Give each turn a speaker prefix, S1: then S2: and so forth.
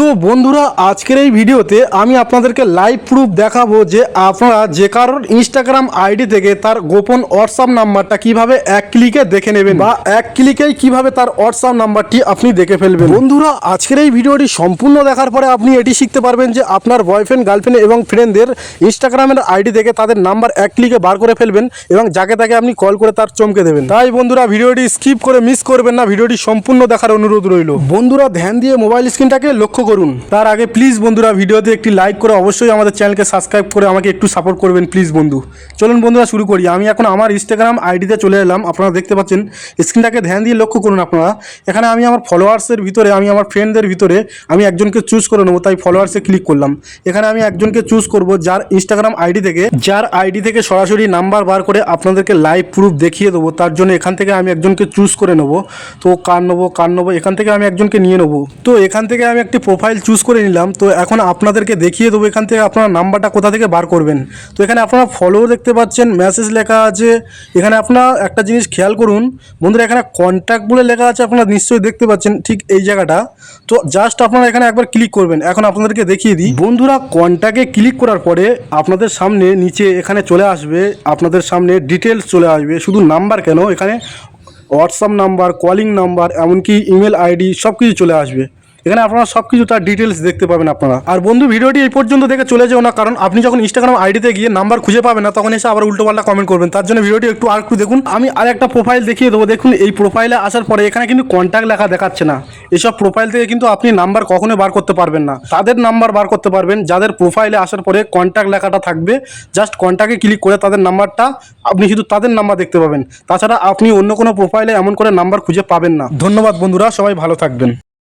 S1: তো বন্ধুরা, আজকের এই ভিডিওতে আমি আপনাদেরকে লাইভ প্রুফ দেখাবো যে আপনারা যে কারোর ইনস্টাগ্রাম আইডি থেকে তার গোপন হোয়াটসঅ্যাপ নাম্বারটা কীভাবে এক ক্লিকে দেখে নেবেন বা এক ক্লিকেই কীভাবে তার হোয়াটসঅ্যাপ নাম্বারটি আপনি দেখে ফেলবেন। বন্ধুরা, আজকের এই ভিডিওটি সম্পূর্ণ দেখার পরে আপনি এটি শিখতে পারবেন যে আপনার বয়ফ্রেন্ড গার্লফ্রেন্ড এবং ফ্রেন্ডদের ইনস্টাগ্রামের আইডি থেকে তাদের নাম্বার এক ক্লিকে বার করে ফেলবেন এবং যাকে তাকে আপনি কল করে তার চমকে দেবেন। তাই বন্ধুরা, ভিডিওটি স্কিপ করে মিস করবেন না, ভিডিওটি সম্পূর্ণ দেখার অনুরোধ রইল। বন্ধুরা, ধ্যান দিয়ে মোবাইল স্ক্রিনটাকে লক্ষ্য করুন। তার আগে প্লিজ বন্ধুরা ভিডিওতে একটি লাইক করে অবশ্যই আমাদের চ্যানেলকে সাবস্ক্রাইব করে আমাকে একটু সাপোর্ট করবেন প্লিজ বন্ধু। চলুন বন্ধুরা শুরু করি। আমি এখন আমার ইনস্টাগ্রাম আইডিতে চলে এলাম। আপনারা দেখতে পাচ্ছেন স্ক্রিনটাকে ধ্যান দিয়ে লক্ষ্য করুন আপনারা। এখানে আমি আমার ফলোয়ার্সের ভিতরে, আমি আমার ফ্রেন্ডদের ভিতরে, আমি একজনকে চুজ করে নেব, তাই ফলোয়ার্সে ক্লিক করলাম। এখানে আমি একজনকে চুজ করব, যার ইনস্টাগ্রাম আইডি থেকে, যার আইডি থেকে সরাসরি নাম্বার বার করে আপনাদেরকে লাইভ প্রুফ দেখিয়ে দেবো। তার জন্য এখান থেকে আমি একজনকে চুজ করে নেব। তো কার নেব কার নেব, এখান থেকে আমি একজনকে নিয়ে নেব। তো এখান থেকে আমি একটি প্রোফাইল চুজ করে নিলাম। তো এখন আপনাদেরকে দেখিয়ে দেবো এখান থেকে আপনারা নাম্বারটা কোথা থেকে বার করবেন। তো এখানে আপনারা ফলো দেখতে পাচ্ছেন মেসেজ লেখা আছে। এখানে আপনারা একটা জিনিস খেয়াল করুন। বন্ধুরা, এখানে কন্ট্যাক্ট বলে লেখা আছে, আপনারা নিশ্চয়ই দেখতে পাচ্ছেন ঠিক এই জায়গাটা। তো জাস্ট আপনারা এখানে একবার ক্লিক করবেন। এখন আপনাদেরকে দেখিয়ে দিই। বন্ধুরা কন্ট্যাক্টে ক্লিক করার পরে আপনাদের সামনে নিচে এখানে চলে আসবে। আপনাদের সামনে ডিটেলস চলে আসবে। শুধু নাম্বার কেন? এখানে হোয়াটসঅ্যাপ নাম্বার কলিং নাম্বার, এমনকি ইমেল আইডি সব কিছু চলে আসবে। এখানে আপনারা সব কিছু তার ডিটেলস দেখতে পাবেন আপনারা। আর বন্ধু, ভিডিওটি এই পর্যন্ত দেখে চলে যাও না, কারণ আপনি যখন ইনস্টাগ্রাম আইডিতে গিয়ে নাম্বার খুঁজে পাবেন না, তখন এসে আবার উল্টোপাল্টা কমেন্ট করবেন। তার জন্য ভিডিওটি একটু আর একটু দেখুন। আমি আর একটা প্রোফাইল দেখিয়ে দেবো। দেখুন, এই প্রোফাইলে আসার পরে এখানে কিন্তু কন্ট্যাক্ট লেখা দেখাচ্ছে না। এসব প্রোফাইল থেকে কিন্তু আপনি নাম্বার কখনোই বার করতে পারবেন না। তাদের নাম্বার বার করতে পারবেন। যাদের প্রোফাইলে আসার পরে কন্ট্যাক্ট লেখাটা থাকবে জাস্ট কন্ট্যাক্টে ক্লিক করে তাদের নাম্বারটা আপনি শুধু তাদের নাম্বার দেখতে পাবেন। তাছাড়া আপনি অন্য কোনো প্রোফাইলে এমন করে নাম্বার খুঁজে পাবেন না। ধন্যবাদ বন্ধুরা, সবাই ভালো থাকবেন।